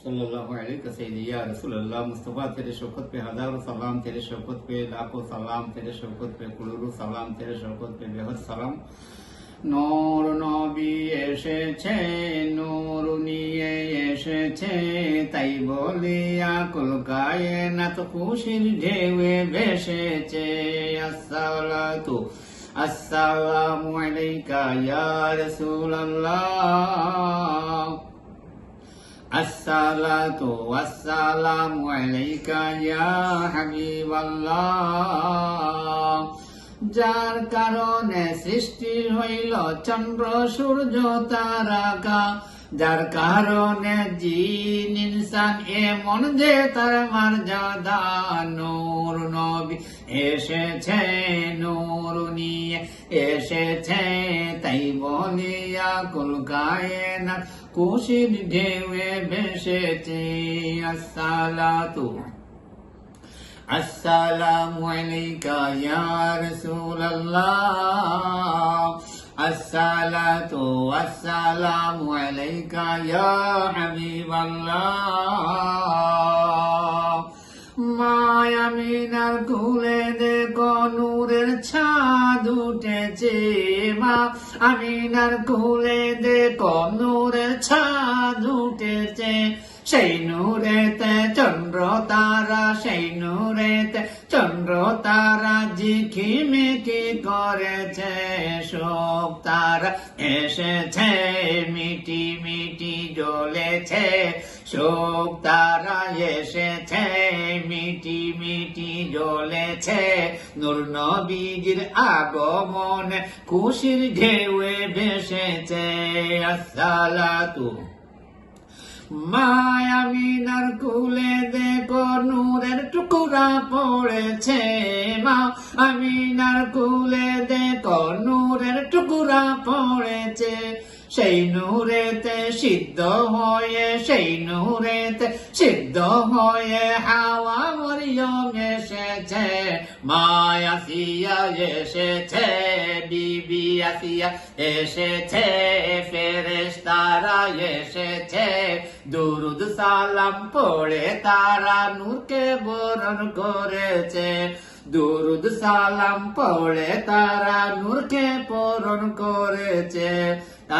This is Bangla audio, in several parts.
सल्लल्लाहु अलैहि वसल्लम या रसूल अल्लाह मुस्तफ़ा तेरे शौकत पे हजारों सलाम तेरे शौकत पे लाखों सलाम तेरे शौकत पे कुलुरु सलाम तेरे শৌকত पे বেহদ সালাম নূর নবী এসেছে নূর নিয়ে এসেছে তাই বলিয়া কলকায় না তো খুশির ঢেউয়ে ভেসেছে আসসালাতু আসসালামু আলাইকা ইয়া রাসূলুল্লাহ আসসালাতু ওয়াসসালামু আলাইকা ইয়া হাবিবাল্লাহ যার কারণে সৃষ্টি হইল চন্দ্র সূর্য তারাকা। যার কারণে জিন, ইনসান এমন যে তার মর্যাদা, নূর নবী এসেছে নূর নিয়ে, এসেছে তাই বলিয়া কলকায় না কুশির ঢেউয়ে ভেসেছে। আসসালাতু, আসসালামু আলাইকা ইয়া রাসূলুল্লাহ। الصلاة والسلام عليك يا حبيب الله মায়ামিনার কুলে দেখো নূরের ছাদ উঠেছে মা আমিনার কুলে দেখো নূরের ছাদ উঠেছে সেই নূরেতে চন্দ্র তারা সেই নূরেতে চন্দ্র তারা ঝিকিমিকি করেছে শোক তারা এসেছে মিটি মিটি জ্বলেছে শোক তারা এসেছে মিটি মিটি জ্বলেছে নূর নবীজির আগমন খুশির ঢেউয়ে ভেসেছে আসসালাতু মায়ামিনার কুলে দেখো নূরের টুকুরা পড়েছে মা আমিনার কুলে দেখো নূরের টুকুরা পড়েছে, সেই নূরেতে সিদ্ধ হয়ে, সেই নূরেতে সিদ্ধ হয়ে হাওয়া মরিয়ম মায়াসিয়া এসেছে বিবি আসিয়া এসেছে, ফেরেশতারা এসেছে। দুরুদ সালাম পড়ে তারা নূরকে বরণ করেছে। দুরুদ সালাম পড়ে তারা নূরকে পূরণ করেছে।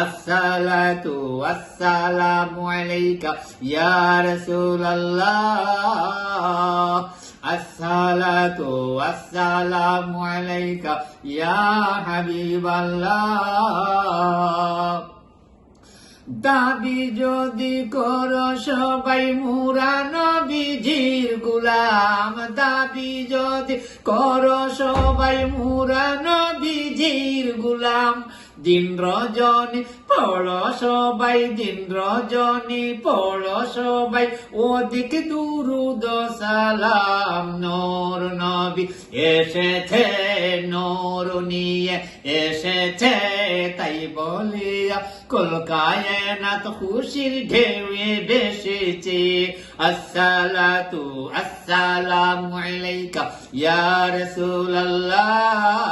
আসসালাতু আসসালামু আলাইকা ইয়া রাসূলুল্লাহ। আসসালাতু আসসালামু আলাইকা ইয়া হাবিবাল্লাহ। দাবি যদি করো সবাই মুরা নবীজির গুলাম। দাবি যদি করো সবাই মুরা নবীজির গুলাম। দিন রজনী পড়ো সবাই দিন রজনী পড়ো সবাই। ওদিক দুরুদ সালাম, নোর নবী এসেছে, নোর নিয়ে এসেছে, তাই বলিয়া কলকায় তো খুশির ঢেউয়ে বেসেছে আসসালাতু, আসসালামু আলাইকা, ইয়া রাসূলুল্লাহ।